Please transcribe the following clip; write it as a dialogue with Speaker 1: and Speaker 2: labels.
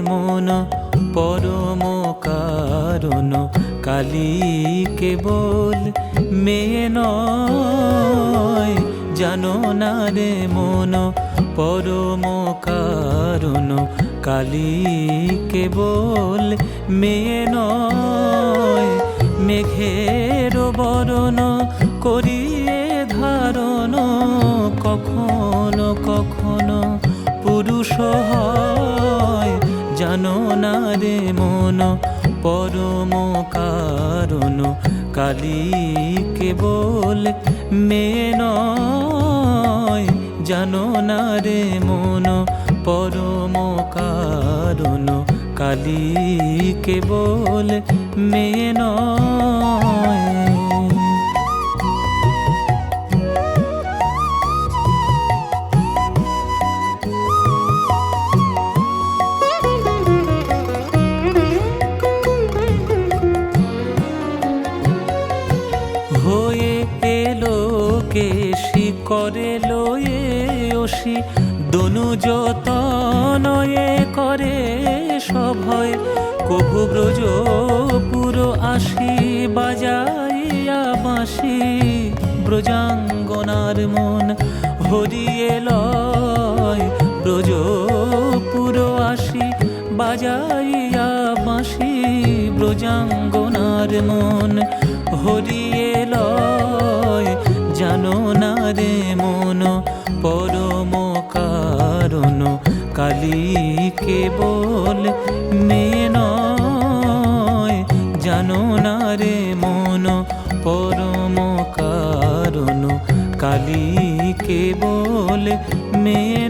Speaker 1: মন, পরম কারণ কালী কেবল মেয়ে নয়। জানো না রে মন, পরম কারণ কালী কেবল মেয়ে নয়। মেঘের বরণ করিয়ে ধারণ, কখনো কখনো পুরুষ হয়, জানো না রে মন, পরম কারণ কালী কেবল মেয়ে নয়, জানো না রে মন, পরম কারণ কালী কেবল মেয়ে নয়। কেশি করে লয়ে ওসি? দনু যতনয়ে করে সভয়। কভু ব্রজ পুরো আসি বাজাইয়া বাঁশি। ব্রজাঙ্গনার মন হরিয়ে লয়। ব্রজ পুরো আসি বাজাইয়া বাঁশি। ব্রজাঙ্গনার মন হরিয়ে লয়। জানো না রে মন, পরম কারণ। কালী কেবল মেয়ে নয়, জানো না রে মন, পরম কারণ। কালী কেবল মেয়ে